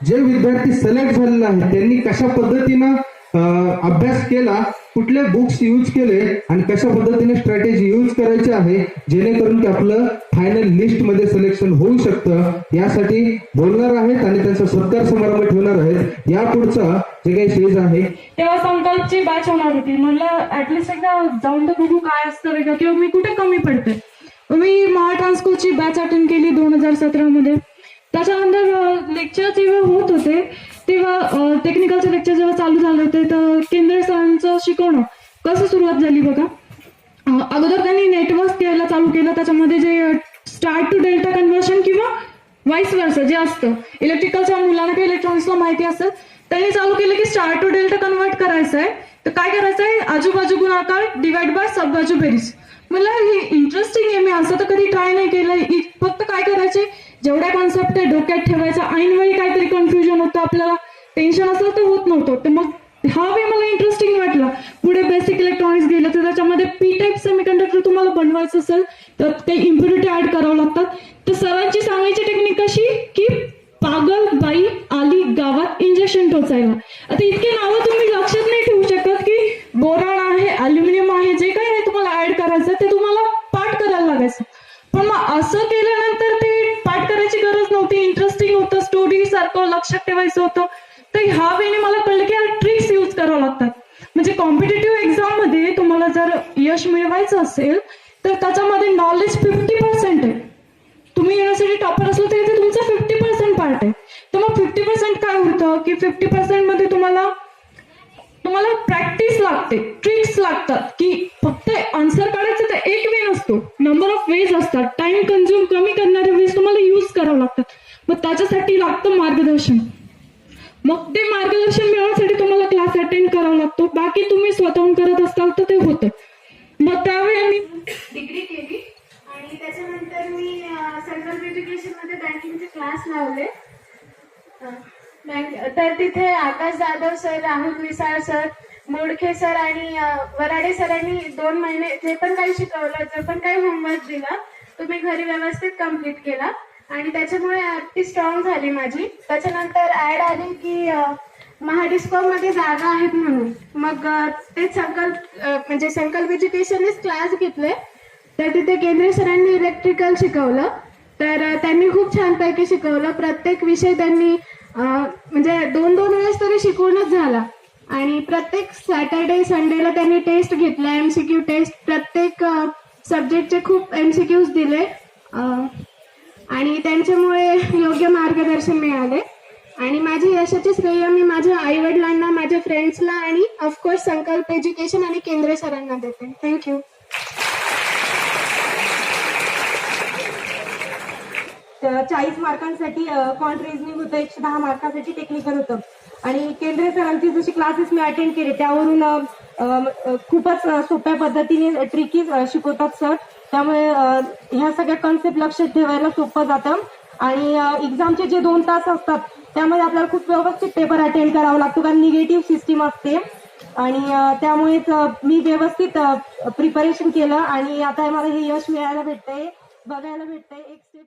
जे विद्यार्थी सिलेक्ट झालेले आहेत त्यांनी कशा पद्धतीनं अभ्यास केला कुठले बुक्स यूज केले आणि कशा पद्धतीने स्ट्रॅटेजी यूज करायची आहे जेणेकरून की आपलं फायनल लिस्टमध्ये सिलेक्शन होऊ शकतं यासाठी बोलणार आहेत आणि त्यांचा सत्कार समारंभ ठेवणार आहेत. या पुढचा जे काही स्टेज आहे. तेव्हा संकल्पची बॅच होणार होती. म्हणलं ऍटलिस्ट एकदा जाऊन तर बघू काय असतं वेगळं. किंवा मी कुठे कमी पडते मी महाट्रान्सकोची बॅच अटेंड केली दोन हजार सतरा मध्ये त्याच्या त्याच्यानंतर लेक्चर जेव्हा होत होते तेव्हा टेक्निकलचे लेक्चर जेव्हा चालू झाले होते तर केंद्र सरांचं शिकवणं कसं सुरुवात झाली बघा? अगोदर त्यांनी नेटवर्क द्यायला चालू केलं त्याच्यामध्ये जे स्टार्ट टू डेल्टा कन्व्हर्शन किंवा वाईस वर्ष जे असतं इलेक्ट्रिकलच्या मुलांना किंवा इलेक्ट्रॉनिक्सला माहिती असेल त्यांनी चालू केलं की स्टार टू डेल्टा कन्वर्ट करायचं आहे. तर काय करायचं आहे? आजूबाजू गुणाकार डिवाइड बाय सबबाजू बेरीज. मला हे इंटरेस्टिंग आहे मी असं तर कधी ट्राय नाही केलं फक्त काय करायचे जेवढ्या कॉन्सेप्ट आहे डोक्यात ठेवायचा ऐनवेळी काहीतरी कन्फ्युजन होतं आपल्याला. टेन्शन असलं तर होत नव्हतं. तर मग हा वे मला इंटरेस्टिंग वाटला. पुढे बेसिक इलेक्ट्रॉनिक्स गेलं तर त्याच्यामध्ये पी टाईप सेमीकंडक्टर तुम्हाला बनवायचं असेल तर ते इम्प्युरिटी ऍड करावं लागतात. तर सरांची सांगायची टेक्निक कशी? की पागल बाई आली गावात इंजेक्शन टोचायला. आता इतके नावं तुम्ही लक्षात नाही ठेवू शकत की बोरान आहे अल्युमिनियम आहे जे काही आहे तुम्हाला ऍड करायचं ते तुम्हाला पाठ करायला लागायचं. पण मग असं केल्यानंतर ते पाठ करायची गरज नव्हती. इंटरेस्टिंग होतं. स्टोरी सारखं लक्षात ठेवायचं होतं. तर ह्या वेळी मला कळलं की ट्रिक्स यूज करावं लागतात. म्हणजे कॉम्पिटेटिव्ह एक्झाममध्ये तुम्हाला जर यश मिळवायचं असेल तर त्याच्यामध्ये नॉलेज फिफ्टी पर्सेंट आहे. तुम्ही युनिव्हर्सिटी टॉपर असलं तरी ते तुमचं फिफ्टी पर्सेंट पार्ट आहे. तर मग फिफ्टी पर्सेंट काय होतं की फिफ्टी पर्सेंटमध्ये तुम्हाला तुम्हाला प्रॅक्टिस लागते ट्रिक्स लागतात. की फक्त आन्सर काढायचं तर एक वे नसतो. नंबर ऑफ वेज असतात. टाइम कन्झ्युम कमी करणारे वेज तुम्हाला यूज करावं लागतात मग त्याच्यासाठी लागतं मार्गदर्शन. मग ते मार्गदर्शन मिळवण्यासाठी तुम्हाला क्लास अटेंड करावा लागतो. बाकी तुम्ही स्वतःहून करत असाल तर ते होतं. मग त्यावेळी मी डिग्री केली. आणि त्याच्यानंतर मी सेंट्रल एज्युकेशनमध्ये बँकिंगचे क्लास लावले. बँक तर तिथे Akash Jadhav sir Rahul Misal sir Modkhe sir आणि वराडे सरांनी दोन महिने जे पण काही शिकवलं जे पण काही होमवर्क दिला तो मी घरी व्यवस्थित कंप्लीट केला. आणि त्याच्यामुळे ती स्ट्रॉंग झाली माझी. त्याच्यानंतर ऍड आली की महाडिस्को मध्ये जागा आहेत म्हणून. मग ते संकल्प म्हणजे संकल्प एज्युकेशननेच क्लास घेतले. तर तिथे केंद्र सरांनी इलेक्ट्रिकल शिकवलं. तर त्यांनी खूप छानपैकी शिकवलं. प्रत्येक विषय त्यांनी म्हणजे दोन दोन वेळेस तरी शिकवूनच झाला. आणि प्रत्येक सॅटर्डे संडेला त्यांनी टेस्ट घेतल्या एमसीक्यू टेस्ट प्रत्येक सब्जेक्टचे खूप एमसीक्यूज दिले. आणि त्यांच्यामुळे योग्य मार्गदर्शन मिळाले. आणि माझी यशाचे श्रेय मी माझ्या आई वडिलांना माझ्या फ्रेंड्सला आणि ऑफकोर्स संकल्प एज्युकेशन आणि केंद्र सरांना देते. थँक्यू चाळीस मार्कांसाठी कॉन्ट रिझनिंग होतं एकशे दहा मार्कांसाठी टेक्निकल होतं. आणि केंद्रीय सरांची जशी क्लासेस मी अटेंड केले त्यावरून खूपच सोप्या पद्धतीने ट्रिकी शिकवतात सर त्यामुळे ह्या सगळ्या कन्सेप्ट लक्षात ठेवायला सोपं जातं. आणि एक्झामचे जे दोन तास असतात त्यामध्ये आपल्याला खूप व्यवस्थित पेपर अटेंड करावा लागतो कारण निगेटिव्ह सिस्टीम असते. आणि त्यामुळेच मी व्यवस्थित प्रिपरेशन केलं. आणि आता मला हे यश मिळायला भेटतंय बघायला भेटतंय. एक स्टेप